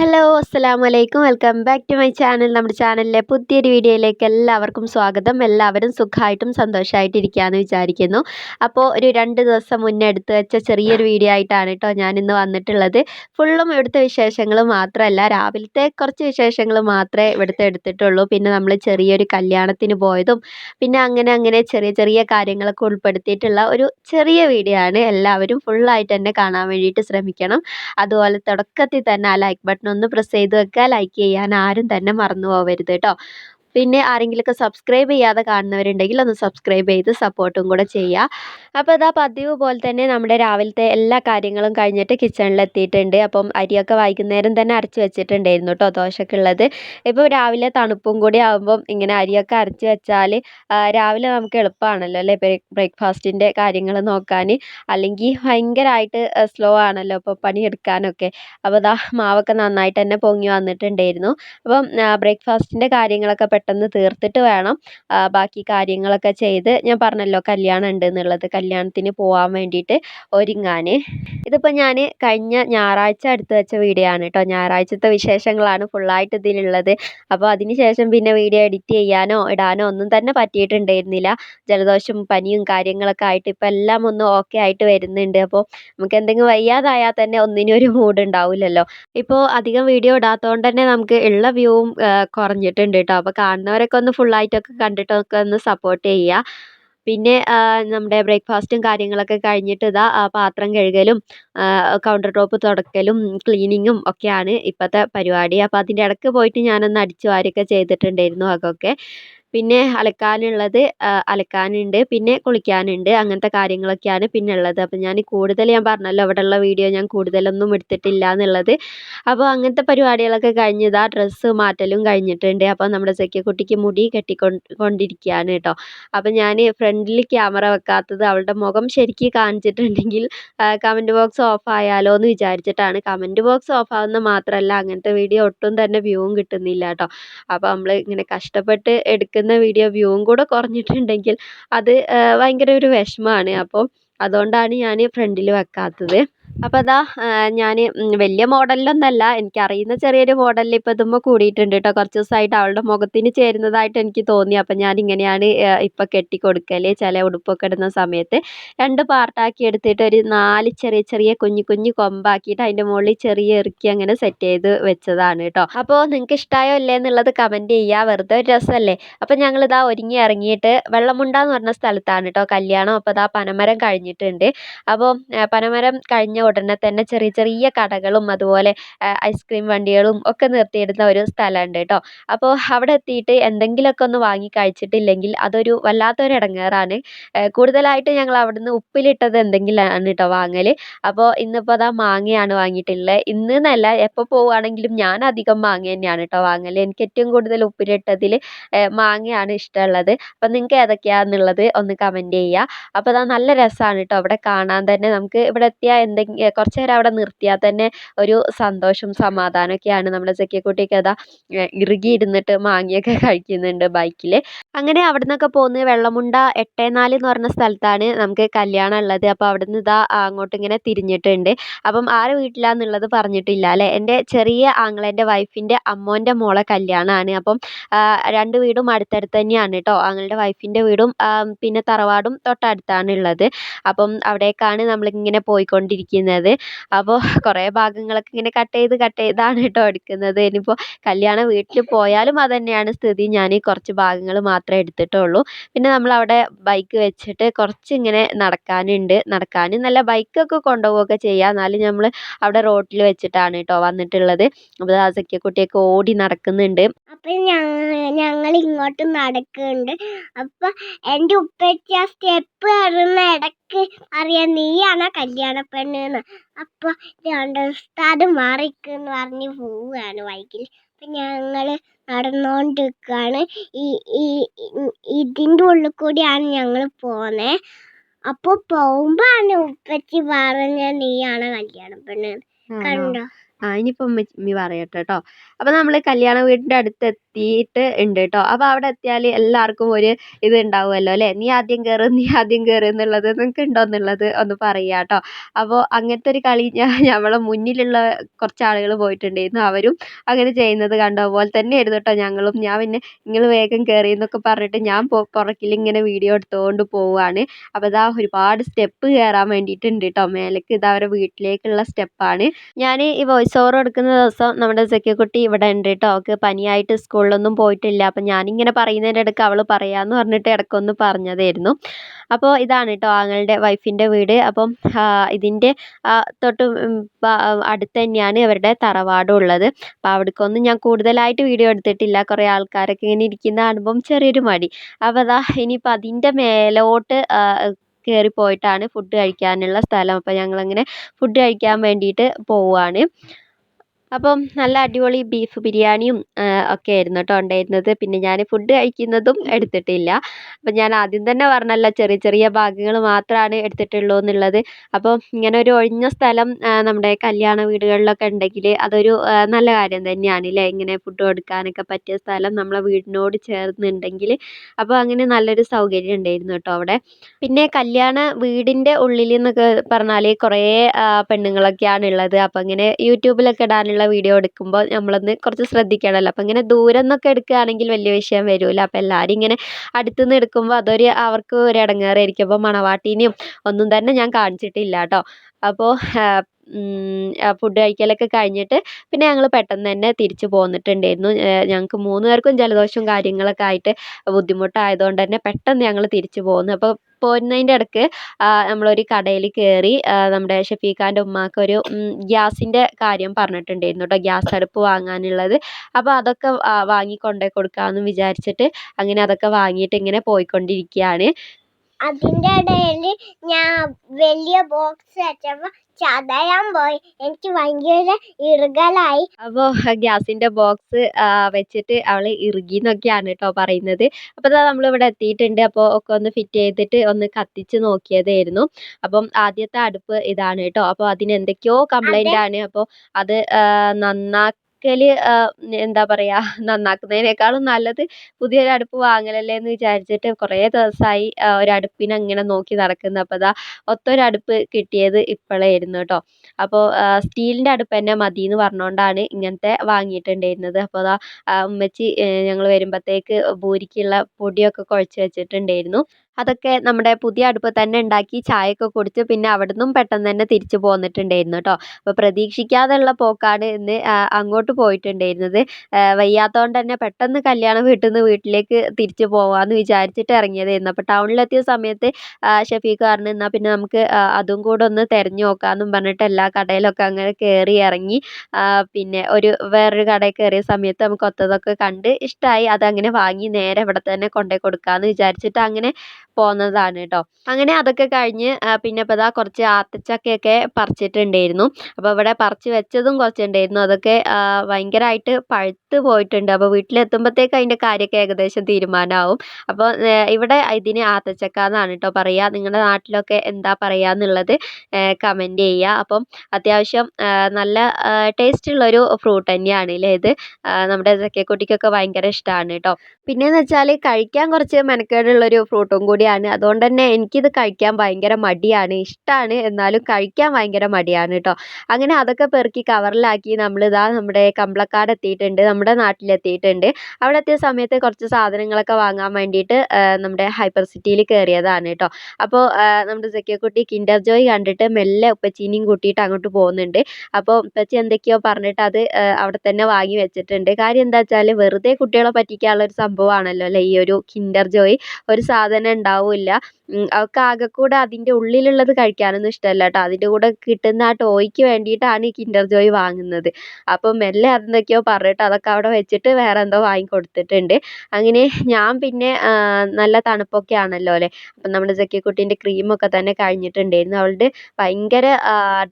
Hello അസ്സാം വലൈക്കും welcome back to my channel നമ്മുടെ ചാനലിലെ പുതിയൊരു വീഡിയോയിലേക്ക് എല്ലാവർക്കും സ്വാഗതം. എല്ലാവരും സുഖമായിട്ടും സന്തോഷമായിട്ട് ഇരിക്കുകയെന്ന് വിചാരിക്കുന്നു. അപ്പോൾ ഒരു രണ്ട് ദിവസം മുന്നേ എടുത്ത് വെച്ച ചെറിയൊരു വീഡിയോ ആയിട്ടാണ് കേട്ടോ ഞാനിന്ന് വന്നിട്ടുള്ളത്. ഫുള്ളും ഇവിടുത്തെ വിശേഷങ്ങൾ മാത്രമല്ല രാവിലത്തെ കുറച്ച് വിശേഷങ്ങൾ മാത്രമേ ഇവിടുത്തെ എടുത്തിട്ടുള്ളൂ. പിന്നെ നമ്മൾ ചെറിയൊരു കല്യാണത്തിന് പോയതും പിന്നെ അങ്ങനെ അങ്ങനെ ചെറിയ ചെറിയ കാര്യങ്ങളൊക്കെ ഉൾപ്പെടുത്തിയിട്ടുള്ള ഒരു ചെറിയ വീഡിയോ ആണ്. എല്ലാവരും ഫുള്ളായിട്ട് തന്നെ കാണാൻ വേണ്ടിയിട്ട് ശ്രമിക്കണം. അതുപോലെ തുടക്കത്തിൽ തന്നെ ആ ലൈക്ക് ബട്ടൺ ഒന്ന് പ്രസ് ചെയ്ത് വെക്കുക. ലൈക്ക് ചെയ്യാൻ ആരും തന്നെ മറന്നു പോകരുത് കേട്ടോ പിന്നെ ആരെങ്കിലുമൊക്കെ സബ്സ്ക്രൈബ് ചെയ്യാതെ കാണുന്നവരുണ്ടെങ്കിൽ ഒന്ന് സബ്സ്ക്രൈബ് ചെയ്ത് സപ്പോർട്ടും കൂടെ ചെയ്യുക അപ്പോൾ ഇതാ പതിവ് പോലെ തന്നെ നമ്മുടെ രാവിലത്തെ എല്ലാ കാര്യങ്ങളും കഴിഞ്ഞിട്ട് കിച്ചണിൽ എത്തിയിട്ടുണ്ട് അപ്പം അരിയൊക്കെ വൈകുന്നേരം തന്നെ അരച്ച് വെച്ചിട്ടുണ്ടായിരുന്നു കേട്ടോ ദോശക്കുള്ളത് ഇപ്പോൾ രാവിലെ തണുപ്പും കൂടി ആകുമ്പം ഇങ്ങനെ അരിയൊക്കെ അരച്ച് വെച്ചാൽ രാവിലെ നമുക്ക് എളുപ്പമാണല്ലോ അല്ലേ? ബ്രേക്ക്ഫാസ്റ്റിന്റെ കാര്യങ്ങൾ നോക്കാൻ അല്ലെങ്കിൽ ഭയങ്കരമായിട്ട് സ്ലോ ആണല്ലോ ഇപ്പോൾ പണിയെടുക്കാനൊക്കെ. അപ്പോൾ ഇതാ മാവൊക്കെ നന്നായിട്ട് തന്നെ പൊങ്ങി വന്നിട്ടുണ്ടായിരുന്നു. അപ്പം ബ്രേക്ക്ഫാസ്റ്റിന്റെ കാര്യങ്ങളൊക്കെ പെട്ടെന്ന് തീർത്തിട്ട് വേണം ബാക്കി കാര്യങ്ങളൊക്കെ ചെയ്ത്. ഞാൻ പറഞ്ഞല്ലോ കല്യാണം ഉണ്ട് എന്നുള്ളത്. കല്യാണത്തിന് പോകാൻ വേണ്ടിയിട്ട് ഒരുങ്ങാൻ ഇതിപ്പോൾ ഞാൻ കഴിഞ്ഞ ഞായറാഴ്ച എടുത്ത് വെച്ച വീഡിയോ ആണ് കേട്ടോ ഞായറാഴ്ചത്തെ വിശേഷങ്ങളാണ് ഫുള്ളായിട്ട് ഇതിലുള്ളത്. അപ്പോൾ അതിന് ശേഷം പിന്നെ വീഡിയോ എഡിറ്റ് ചെയ്യാനോ ഇടാനോ ഒന്നും തന്നെ പറ്റിയിട്ടുണ്ടായിരുന്നില്ല. ജലദോഷം പനിയും കാര്യങ്ങളൊക്കെ ആയിട്ട് ഇപ്പം എല്ലാം ഒന്ന് ഓക്കെ ആയിട്ട് വരുന്നുണ്ട്. അപ്പോൾ നമുക്ക് എന്തെങ്കിലും വയ്യാതായാൽ തന്നെ ഒന്നിനും ഒരു മൂഡ് ഉണ്ടാവില്ലല്ലോ. ഇപ്പോൾ അധികം വീഡിയോ ഇടാത്തതുകൊണ്ട് തന്നെ നമുക്ക് ഉള്ള വ്യൂവും കുറഞ്ഞിട്ടുണ്ട് കേട്ടോ അപ്പോൾ കാണുന്നവരൊക്കെ ഒന്ന് ഫുള്ളായിട്ടൊക്കെ കണ്ടിട്ടൊക്കെ ഒന്ന് സപ്പോർട്ട് ചെയ്യുക. പിന്നെ നമ്മുടെ ബ്രേക്ക്ഫാസ്റ്റും കാര്യങ്ങളൊക്കെ കഴിഞ്ഞിട്ട് ഇതാ പാത്രം കഴുകലും കൗണ്ടർ ടോപ്പ് തുടക്കലും ക്ലീനിങ്ങും ഒക്കെയാണ് ഇപ്പോഴത്തെ പരിപാടി. അപ്പോൾ അതിന്റെ ഇടയ്ക്ക് പോയിട്ട് ഞാനൊന്ന് അടിച്ചു വാരുകയൊക്കെ ചെയ്തിട്ടുണ്ടായിരുന്നു അതൊക്കെ. പിന്നെ അലക്കാനുള്ളത് അലക്കാനുണ്ട് പിന്നെ കുളിക്കാനുണ്ട് അങ്ങനത്തെ കാര്യങ്ങളൊക്കെയാണ് പിന്നെ ഉള്ളത് അപ്പോൾ ഞാൻ കൂടുതൽ ഞാൻ പറഞ്ഞല്ലോ അവിടെയുള്ള വീഡിയോ ഞാൻ കൂടുതലൊന്നും എടുത്തിട്ടില്ല എന്നുള്ളത്. അപ്പോൾ അങ്ങനത്തെ പരിപാടികളൊക്കെ കഴിഞ്ഞതാ ഡ്രസ്സ് മാറ്റലും കഴിഞ്ഞിട്ടുണ്ട്. അപ്പോൾ നമ്മുടെ സെക്യക്കുട്ടിക്ക് മുടി കെട്ടിക്കൊണ്ട് കൊണ്ടിരിക്കുകയാണ് കേട്ടോ. അപ്പോൾ ഞാൻ ഫ്രണ്ടിൽ ക്യാമറ വെക്കാത്തത് അവളുടെ മുഖം ശരിക്ക് കാണിച്ചിട്ടുണ്ടെങ്കിൽ കമന്റ് ബോക്സ് ഓഫ് ആയാലോ എന്ന് വിചാരിച്ചിട്ടാണ്. കമന്റ് ബോക്സ് ഓഫ് ആവുന്ന മാത്രമല്ല അങ്ങനത്തെ വീഡിയോ ഒട്ടും തന്നെ വ്യൂവും കിട്ടുന്നില്ല കേട്ടോ. അപ്പോൾ നമ്മൾ ഇങ്ങനെ കഷ്ടപ്പെട്ട് എടുക്കുന്ന വീഡിയോ വ്യൂവും കൂടെ കുറഞ്ഞിട്ടുണ്ടെങ്കിൽ അത് ഭയങ്കര ഒരു വിഷമമാണ്. അപ്പോൾ അതുകൊണ്ടാണ് ഞാൻ ഫ്രണ്ടിൽ വെക്കാത്തത്. അപ്പോൾ അതാ ഞാൻ വലിയ മോഡലിലൊന്നല്ല. എനിക്കറിയുന്ന ചെറിയൊരു മോഡലിൽ ഇപ്പോൾ ഇതുമ്പോൾ കൂടിയിട്ടുണ്ട് കേട്ടോ കുറച്ച് ദിവസമായിട്ട് അവളുടെ മുഖത്തിന് ചേരുന്നതായിട്ട് എനിക്ക് തോന്നി. അപ്പോൾ ഞാൻ ഇങ്ങനെയാണ് ഇപ്പോൾ കെട്ടി കൊടുക്കൽ ചില ഉടുപ്പൊക്കെ ഇടുന്ന സമയത്ത്. രണ്ട് പാർട്ടാക്കി എടുത്തിട്ട് ഒരു നാല് ചെറിയ ചെറിയ കുഞ്ഞു കുഞ്ഞു കൊമ്പാക്കിയിട്ട് അതിന്റെ മുകളിൽ ചെറിയ ഇറുക്കി അങ്ങനെ സെറ്റ് ചെയ്ത് വെച്ചതാണ് കേട്ടോ അപ്പോൾ നിങ്ങൾക്ക് ഇഷ്ടമായോ അല്ലേ എന്നുള്ളത് കമന്റ് ചെയ്യുക വെറുതെ ഒരു രസമല്ലേ അപ്പോൾ ഞങ്ങളിതാ ഒരുങ്ങി ഇറങ്ങിയിട്ട് വെള്ളമുണ്ട എന്ന് പറഞ്ഞ സ്ഥലത്താണ് കേട്ടോ കല്യാണം. അപ്പോൾ ഇതാ പനമരം കഴിഞ്ഞിട്ടുണ്ട്. അപ്പോൾ പനമരം കഴിഞ്ഞ ഉടനെ തന്നെ ചെറിയ ചെറിയ കടകളും അതുപോലെ ഐസ്ക്രീം വണ്ടികളും ഒക്കെ നിർത്തിയിടുന്ന ഒരു സ്ഥലമുണ്ട് കേട്ടോ. അപ്പോൾ അവിടെ എത്തിയിട്ട് എന്തെങ്കിലുമൊക്കെ ഒന്ന് വാങ്ങി കഴിച്ചിട്ടില്ലെങ്കിൽ അതൊരു വല്ലാത്തൊരു ഇടങ്ങേറാണ്. കൂടുതലായിട്ട് ഞങ്ങൾ അവിടുന്ന് ഉപ്പിലിട്ടത് എന്തെങ്കിലുമാണ് കേട്ടോ വാങ്ങൽ അപ്പോൾ ഇന്നിപ്പോൾ അതാ മാങ്ങയാണ് വാങ്ങിയിട്ടുള്ളത് ഇന്ന് എന്നല്ല എപ്പോൾ പോവുകയാണെങ്കിലും ഞാൻ അധികം മാങ്ങ തന്നെയാണ് കേട്ടോ വാങ്ങൽ എനിക്ക് ഏറ്റവും കൂടുതൽ ഉപ്പിലിട്ടതിൽ മാങ്ങയാണ് ഇഷ്ടമുള്ളത്. അപ്പോൾ നിങ്ങൾക്ക് ഏതൊക്കെയാണെന്നുള്ളത് ഒന്ന് കമന്റ് ചെയ്യുക. അപ്പോൾ അതാ നല്ല രസമാണ് കേട്ടോ. അവിടെ കാണാൻ തന്നെ നമുക്ക് ഇവിടെ എത്തിയാൽ എന്തെങ്കിലും കുറച്ച് നേരം അവിടെ നിർത്തിയാൽ തന്നെ ഒരു സന്തോഷം സമാധാനമൊക്കെയാണ് നമ്മുടെ സെക്യക്കുട്ടിയൊക്കെ അതാ ഇറുകി ഇരുന്നിട്ട് മാങ്ങയൊക്കെ കഴിക്കുന്നുണ്ട് ബൈക്കിൽ അങ്ങനെ അവിടെ നിന്നൊക്കെ പോകുന്നത് വെള്ളമുണ്ട എട്ട് നാല് എന്ന് പറഞ്ഞ സ്ഥലത്താണ് നമുക്ക് കല്യാണം ഉള്ളത്. അപ്പോൾ അവിടെ നിന്ന് ഇതാ അങ്ങോട്ട് ഇങ്ങനെ തിരിഞ്ഞിട്ടുണ്ട്. അപ്പം ആരെ വീട്ടിലാന്നുള്ളത് പറഞ്ഞിട്ടില്ല അല്ലേ? എന്റെ ചെറിയ ആങ്ങളെന്റെ വൈഫിന്റെ അമ്മോന്റെ മോളെ കല്യാണമാണ്. അപ്പം രണ്ട് വീടും അടുത്തടുത്ത് തന്നെയാണ് കേട്ടോ. ആങ്ങളുടെ വൈഫിന്റെ വീടും പിന്നെ തറവാടും തൊട്ടടുത്താണ് ഉള്ളത്. അപ്പം അവിടേക്കാണ് നമ്മളിങ്ങനെ പോയിക്കൊണ്ടിരിക്കുന്നത്. അപ്പോൾ കുറേ ഭാഗങ്ങളൊക്കെ ഇങ്ങനെ കട്ട് ചെയ്ത് കട്ട് ചെയ്താണ് കേട്ടോ എടുക്കുന്നത്. ഇനിയിപ്പോൾ കല്യാണ വീട്ടിൽ പോയാലും അത് തന്നെയാണ് സ്ഥിതി. ഞാൻ കുറച്ച് ഭാഗങ്ങൾ മാത്രമേ എടുത്തിട്ടുള്ളൂ. പിന്നെ നമ്മൾ അവിടെ ബൈക്ക് വെച്ചിട്ട് കുറച്ച് ഇങ്ങനെ നടക്കാനുണ്ട്. നടക്കാനും നല്ല ബൈക്കൊക്കെ കൊണ്ടുപോവുകയൊക്കെ ചെയ്യാം. എന്നാലും നമ്മൾ അവിടെ റോട്ടിൽ വെച്ചിട്ടാണ് കേട്ടോ വന്നിട്ടുള്ളത്. അപ്പോൾ ആ കുട്ടിയൊക്കെ ഓടി നടക്കുന്നുണ്ട്. അപ്പം ഞങ്ങൾ ഇങ്ങോട്ട് നടക്കുന്നുണ്ട്. അപ്പൊ എന്റെ ഉപ്പച്ചി ആ സ്റ്റെപ്പ് കയറുന്ന ഇടയ്ക്ക് അറിയാം നീയാണ് കല്യാണ പെണ്ണെന്ന് അപ്പൊ രണ്ട് ഉസ്താദ് മാറിക്കെന്ന് പറഞ്ഞ് പോവുകയാണ് ബൈക്കിൽ. അപ്പം ഞങ്ങൾ നടന്നോണ്ടിരിക്കാണ് ഈ ഈ ഇതിന്റെ ഉള്ളിൽ കൂടിയാണ് ഞങ്ങൾ പോന്നെ. അപ്പോൾ പോകുമ്പോഴാണ് ഉപ്പച്ചി പറഞ്ഞ നീയാണ് കല്യാണം പെണ്ണ്. കണ്ടോ? ആ ഇനിയിപ്പോൾ ഉമ്മി പറയട്ടെ കേട്ടോ അപ്പോൾ നമ്മൾ കല്യാണ വീടിന്റെ അടുത്ത് എത്തിയിട്ട് ഉണ്ട് കേട്ടോ അപ്പോൾ അവിടെ എത്തിയാൽ എല്ലാവർക്കും ഒരു ഇത് ഉണ്ടാവുമല്ലോ അല്ലേ? നീ ആദ്യം കയറ് നീ ആദ്യം കയറ് എന്നുള്ളത് നിങ്ങൾക്ക് ഉണ്ടോ എന്നുള്ളത് ഒന്ന് പറയുക കേട്ടോ അപ്പോൾ അങ്ങനത്തെ ഒരു കളി ഞാൻ നമ്മളെ മുന്നിലുള്ള കുറച്ച് ആളുകൾ പോയിട്ടുണ്ടായിരുന്നു. അവരും അങ്ങനെ ചെയ്യുന്നത് കണ്ടോ? പോലെ തന്നെയായിരുന്നു കേട്ടോ ഞങ്ങളും. ഞാൻ പിന്നെ നിങ്ങൾ വേഗം കയറി എന്നൊക്കെ പറഞ്ഞിട്ട് ഞാൻ പുറക്കിൽ ഇങ്ങനെ വീഡിയോ എടുത്തുകൊണ്ട് പോവുകയാണ് അപ്പോൾ ഇതാ ഒരുപാട് സ്റ്റെപ്പ് കയറാൻ വേണ്ടിയിട്ടുണ്ട് കേട്ടോ മേലേക്ക് ഇതാ അവരുടെ വീട്ടിലേക്കുള്ള സ്റ്റെപ്പാണ്. ഞാൻ ഈ വോയിസ് ഓവർ കൊടുക്കുന്ന ദിവസം നമ്മുടെ സെക്യൂക്കുട്ടി ഇവിടെ ഉണ്ട് കേട്ടോ. അവൾക്ക് പനിയായിട്ട് സ്കൂളിലൊന്നും പോയിട്ടില്ല. അപ്പം ഞാനിങ്ങനെ പറയുന്നതിന്റെ ഇടയ്ക്ക് അവൾ പറയാമെന്ന് പറഞ്ഞിട്ട് ഇടയ്ക്കൊന്ന് പറഞ്ഞതായിരുന്നു. അപ്പോൾ ഇതാണ് കേട്ടോ ആങ്ങളുടെ വൈഫിന്റെ വീട്. അപ്പം ഇതിന്റെ തൊട്ട് അടുത്ത് തന്നെയാണ് ഇവരുടെ തറവാടും ഉള്ളത്. അപ്പോൾ അവിടേക്കൊന്നും ഞാൻ കൂടുതലായിട്ട് വീഡിയോ എടുത്തിട്ടില്ല. കുറേ ആൾക്കാരൊക്കെ ഇങ്ങനെ ഇരിക്കുന്ന കാണുമ്പം ചെറിയൊരു മടി. അപ്പോൾ അതാ ഇനിയിപ്പോൾ അതിന്റെ മേലോട്ട് കയറി പോയിട്ടാണ് ഫുഡ് കഴിക്കാനുള്ള സ്ഥലം. അപ്പോൾ ഞങ്ങളങ്ങനെ ഫുഡ് കഴിക്കാൻ വേണ്ടിയിട്ട് പോവുകയാണ് അപ്പം നല്ല അടിപൊളി ബീഫ് ബിരിയാണിയും ഒക്കെ ആയിരുന്നു കേട്ടോ ഉണ്ടായിരുന്നത്. പിന്നെ ഞാൻ ഫുഡ് കഴിക്കുന്നതും എടുത്തിട്ടില്ല. അപ്പം ഞാൻ ആദ്യം തന്നെ പറഞ്ഞല്ലോ ചെറിയ ചെറിയ ഭാഗങ്ങൾ മാത്രമാണ് എടുത്തിട്ടുള്ളൂ എന്നുള്ളത്. അപ്പോൾ ഇങ്ങനെ ഒരു ഒഴിഞ്ഞ സ്ഥലം നമ്മുടെ കല്യാണ വീടുകളിലൊക്കെ ഉണ്ടെങ്കിൽ അതൊരു നല്ല കാര്യം തന്നെയാണ് അല്ലേ ഇങ്ങനെ ഫുഡ് കൊടുക്കാനൊക്കെ പറ്റിയ സ്ഥലം നമ്മളെ വീടിനോട് ചേർന്നുണ്ടെങ്കിൽ. അപ്പോൾ അങ്ങനെ നല്ലൊരു സൗകര്യം ഉണ്ടായിരുന്നു കേട്ടോ അവിടെ. പിന്നെ കല്യാണ വീടിന്റെ ഉള്ളിൽ എന്നൊക്കെ പറഞ്ഞാൽ കുറേ പെണ്ണുങ്ങളൊക്കെയാണ് ഉള്ളത്. അപ്പോൾ ഇങ്ങനെ യൂട്യൂബിലൊക്കെ ഇടാനുള്ള ഉള്ള വീഡിയോ എടുക്കുമ്പോൾ നമ്മളൊന്ന് കുറച്ച് ശ്രദ്ധിക്കണമല്ലോ അപ്പോൾ ഇങ്ങനെ ദൂരം നിന്നൊക്കെ എടുക്കുകയാണെങ്കിൽ വലിയ വിഷയം വരില്ല അപ്പോൾ എല്ലാവരും ഇങ്ങനെ അടുത്തു നിന്ന് എടുക്കുമ്പോൾ അതൊരു അവർക്ക് ഒരു ഇടങ്ങേറായിരിക്കും അപ്പോൾ മണവാട്ടീനെയും ഒന്നും തന്നെ ഞാൻ കാണിച്ചിട്ടില്ല കേട്ടോ. അപ്പോൾ ഫുഡ് കഴിക്കലൊക്കെ കഴിഞ്ഞിട്ട് പിന്നെ ഞങ്ങൾ പെട്ടെന്ന് തന്നെ തിരിച്ചു പോന്നിട്ടുണ്ടായിരുന്നു. ഞങ്ങൾക്ക് മൂന്ന് പേർക്കും ജലദോഷവും കാര്യങ്ങളൊക്കെ ആയിട്ട് ബുദ്ധിമുട്ടായതുകൊണ്ട് തന്നെ പെട്ടെന്ന് ഞങ്ങൾ തിരിച്ചു പോന്നു. അപ്പോൾ പോരുന്നതിന്റെ ഇടയ്ക്ക് നമ്മളൊരു കടയിൽ കയറി നമ്മുടെ ഷഫീഖാന്റെ ഉമ്മാക്കൊരു ഗ്യാസിന്റെ കാര്യം പറഞ്ഞിട്ടുണ്ടായിരുന്നു കേട്ടോ ഗ്യാസ് അടുപ്പ് വാങ്ങാനുള്ളത്. അപ്പോൾ അതൊക്കെ വാങ്ങി കൊണ്ടുപോയി കൊടുക്കാമെന്ന് വിചാരിച്ചിട്ട് അങ്ങനെ അതൊക്കെ വാങ്ങിയിട്ട് ഇങ്ങനെ പോയിക്കൊണ്ടിരിക്കുകയാണ് അതിന്റെ ഇടയിൽ ഞാൻ വലിയ ബോക്സ് വെച്ചപ്പോൾ ചതയാൻ പോയി. എനിക്ക് ഭയങ്കര ഇറുകലായി. അപ്പോൾ ഗ്യാസിന്റെ ബോക്സ് വെച്ചിട്ട് അവൾ ഇറുകി എന്നൊക്കെയാണ് കേട്ടോ പറയുന്നത്. അപ്പോൾ നമ്മൾ ഇവിടെ എത്തിയിട്ടുണ്ട്. അപ്പോൾ ഒക്കെ ഒന്ന് ഫിറ്റ് ചെയ്തിട്ട് ഒന്ന് കത്തിച്ച് നോക്കിയതായിരുന്നു. അപ്പം ആദ്യത്തെ അടുപ്പ് ഇതാണ് കേട്ടോ അപ്പോൾ അതിന് എന്തൊക്കെയോ കംപ്ലൈന്റ് ആണ്. അപ്പോൾ അത് നന്നാ നന്നാക്കൽ എന്താ പറയുക നന്നാക്കുന്നതിനേക്കാളും നല്ലത് പുതിയൊരു അടുപ്പ് വാങ്ങലല്ലേ എന്ന് വിചാരിച്ചിട്ട് കുറേ ദിവസമായി ഒരു അടുപ്പിനെ ഇങ്ങനെ നോക്കി നടക്കുന്നത് അപ്പോൾ ദാ ഒത്തൊരടുപ്പ് കിട്ടിയത് ഇപ്പോഴായിരുന്നു കേട്ടോ അപ്പോൾ സ്റ്റീലിന്റെ അടുപ്പ് തന്നെ മതി എന്ന് പറഞ്ഞുകൊണ്ടാണ് ഇങ്ങനത്തെ വാങ്ങിയിട്ടുണ്ടായിരുന്നത്. അപ്പോൾ ദാ ഉമ്മച്ചി ഞങ്ങൾ വരുമ്പോഴത്തേക്ക് പൂരിക്കുള്ള പൊടിയൊക്കെ കുഴച്ച് വെച്ചിട്ടുണ്ടായിരുന്നു. അതൊക്കെ നമ്മുടെ പുതിയ അടുപ്പ് തന്നെ ഉണ്ടാക്കി ചായയൊക്കെ കുടിച്ച് പിന്നെ അവിടുന്നും പെട്ടെന്ന് തന്നെ തിരിച്ചു പോന്നിട്ടുണ്ടായിരുന്നു കേട്ടോ. അപ്പോൾ പ്രതീക്ഷിക്കാതെയുള്ള പോക്കാണ് ഇന്ന് അങ്ങോട്ട് പോയിട്ടുണ്ടായിരുന്നത്. വയ്യാത്തതുകൊണ്ട് തന്നെ പെട്ടെന്ന് കല്യാണം വീട്ടിൽ നിന്ന് വീട്ടിലേക്ക് തിരിച്ചു പോകാമെന്ന് വിചാരിച്ചിട്ട് ഇറങ്ങിയതായിരുന്നു. അപ്പോൾ ടൗണിലെത്തിയ സമയത്ത് ഷഫീഖ് പറഞ്ഞു എന്നാൽ പിന്നെ നമുക്ക് അതും കൂടെ ഒന്ന് തിരഞ്ഞു നോക്കാമെന്നും പറഞ്ഞിട്ട് എല്ലാ കടയിലൊക്കെ അങ്ങനെ കയറി ഇറങ്ങി പിന്നെ ഒരു വേറൊരു കടയിൽ കയറിയ സമയത്ത് നമുക്ക് ഒത്തതൊക്കെ കണ്ട് ഇഷ്ടമായി അതങ്ങനെ വാങ്ങി നേരെ ഇവിടെ തന്നെ കൊണ്ടുപോയി കൊടുക്കാമെന്ന് വിചാരിച്ചിട്ട് അങ്ങനെ പോന്നതാണ് കേട്ടോ അങ്ങനെ അതൊക്കെ കഴിഞ്ഞ് പിന്നെ ഇപ്പോൾ ഇതാ കുറച്ച് ആത്തച്ചക്കയൊക്കെ പറിച്ചിട്ടുണ്ടായിരുന്നു. അപ്പോൾ ഇവിടെ പറിച്ച് വെച്ചതും കുറച്ചുണ്ടായിരുന്നു. അതൊക്കെ ഭയങ്കരമായിട്ട് പഴുത്ത് പോയിട്ടുണ്ട്. അപ്പോൾ വീട്ടിലെത്തുമ്പോഴത്തേക്ക് അതിന്റെ കാര്യമൊക്കെ ഏകദേശം തീരുമാനമാവും അപ്പോൾ ഇവിടെ ഇതിന് ആത്തച്ചക്ക എന്നാണ് കേട്ടോ പറയുക നിങ്ങളുടെ നാട്ടിലൊക്കെ എന്താ പറയുക എന്നുള്ളത് കമന്റ് ചെയ്യുക അപ്പം അത്യാവശ്യം നല്ല ടേസ്റ്റ് ഉള്ളൊരു ഫ്രൂട്ട് തന്നെയാണ് അല്ലേ ഇത്. നമ്മുടെ ചക്കക്കുട്ടിക്കൊക്കെ ഭയങ്കര ഇഷ്ടമാണ് കേട്ടോ പിന്നെയെന്ന് വെച്ചാൽ കഴിക്കാൻ കുറച്ച് മെനക്കേടുള്ളൊരു ഫ്രൂട്ടും കൂടിയാണ് അതുകൊണ്ട് തന്നെ എനിക്കിത് കഴിക്കാൻ ഭയങ്കര മടിയാണ്. ഇഷ്ടമാണ് എന്നാലും കഴിക്കാൻ ഭയങ്കര മടിയാണ് കേട്ടോ അങ്ങനെ അതൊക്കെ പെറുക്കി കവറിലാക്കി നമ്മളിതാ നമ്മുടെ കമ്പളക്കാട് എത്തിയിട്ടുണ്ട്. നമ്മുടെ നാട്ടിലെത്തിയിട്ടുണ്ട്. അവിടെ എത്തിയ സമയത്ത് കുറച്ച് സാധനങ്ങളൊക്കെ വാങ്ങാൻ വേണ്ടിയിട്ട് നമ്മുടെ ഹൈപ്പർ സിറ്റിയിൽ കയറിയതാണ് കേട്ടോ അപ്പോൾ നമ്മുടെ സെക്യൂക്കുട്ടി കിൻഡർ ജോയ് കണ്ടിട്ട് മെല്ലെ ഉപ്പച്ചീനിയും കൂട്ടിയിട്ട് അങ്ങോട്ട് പോകുന്നുണ്ട്. അപ്പോൾ ഉപ്പച്ചി എന്തൊക്കെയോ പറഞ്ഞിട്ട് അത് അവിടെ തന്നെ വാങ്ങി വെച്ചിട്ടുണ്ട്. കാര്യം എന്താ വെച്ചാൽ വെറുതെ കുട്ടികളെ പറ്റിക്കാനുള്ള ഒരു സംഭവമാണല്ലോ അല്ലേ? ഈ ഒരു കിൻഡർ ജോയ് ഒരു സാധനം ഉണ്ടാവില്ല. അവൾക്ക് ആകെക്കൂടെ അതിന്റെ ഉള്ളിലുള്ളത് കഴിക്കാനൊന്നും ഇഷ്ടമല്ല കേട്ടോ. അതിന്റെ കൂടെ കിട്ടുന്ന ആ ടോയ്ക്ക് വേണ്ടിയിട്ടാണ് ഈ കിൻഡർ ജോയ് വാങ്ങുന്നത്. അപ്പം മെല്ലെ അതെന്തൊക്കെയോ പറഞ്ഞിട്ട് അതൊക്കെ അവിടെ വെച്ചിട്ട് വേറെ എന്തോ വാങ്ങി കൊടുത്തിട്ടുണ്ട് അങ്ങനെ ഞാൻ പിന്നെ നല്ല തണുപ്പൊക്കെ ആണല്ലോ അല്ലേ? അപ്പം നമ്മുടെ ജക്കിക്കുട്ടീന്റെ ക്രീമൊക്കെ തന്നെ കഴിഞ്ഞിട്ടുണ്ടായിരുന്നു. അവളുടെ ഭയങ്കര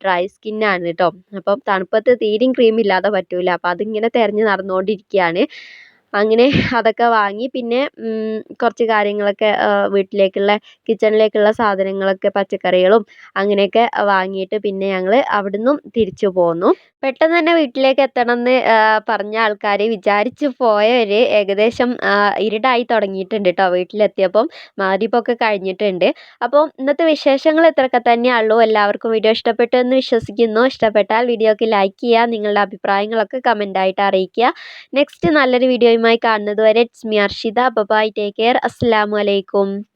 ഡ്രൈ സ്കിന്നാണ് കേട്ടോ. അപ്പം തണുപ്പത്ത് തീരെയും ക്രീം ഇല്ലാതെ പറ്റില്ല അപ്പം അതിങ്ങനെ തിരഞ്ഞ് നടന്നുകൊണ്ടിരിക്കുകയാണ്. അങ്ങനെ അതൊക്കെ വാങ്ങി. പിന്നെ കുറച്ച് കാര്യങ്ങളൊക്കെ വീട്ടിലേക്കുള്ള കിച്ചണിലേക്കുള്ള സാധനങ്ങളൊക്കെ പച്ചക്കറികളും അങ്ങനെയൊക്കെ വാങ്ങിയിട്ട് പിന്നെ ഞങ്ങൾ അവിടുന്നും തിരിച്ചു പോന്നു. പെട്ടെന്ന് തന്നെ വീട്ടിലേക്ക് എത്തണം എന്ന് പറഞ്ഞ ആൾക്കാർ വിചാരിച്ച് പോയവർ ഏകദേശം ഇരുടായി തുടങ്ങിയിട്ടുണ്ട് കേട്ടോ വീട്ടിലെത്തിയപ്പം. മഗ്‌രിബൊക്കെ കഴിഞ്ഞിട്ടുണ്ട്. അപ്പോൾ ഇന്നത്തെ വിശേഷങ്ങൾ ഇത്രയൊക്കെ തന്നെയുള്ളൂ എല്ലാവർക്കും വീഡിയോ ഇഷ്ടപ്പെട്ടു എന്ന് വിശ്വസിക്കുന്നു. ഇഷ്ടപ്പെട്ടാൽ വീഡിയോക്ക് ലൈക്ക് ചെയ്യുക നിങ്ങളുടെ അഭിപ്രായങ്ങളൊക്കെ കമന്റായിട്ട് അറിയിക്കുക. നെക്സ്റ്റ് നല്ലൊരു വീഡിയോയുമായി കാണുന്നത് വരെ it's me Arshitha. Bye take care അസ്സലാമു അലൈക്കും.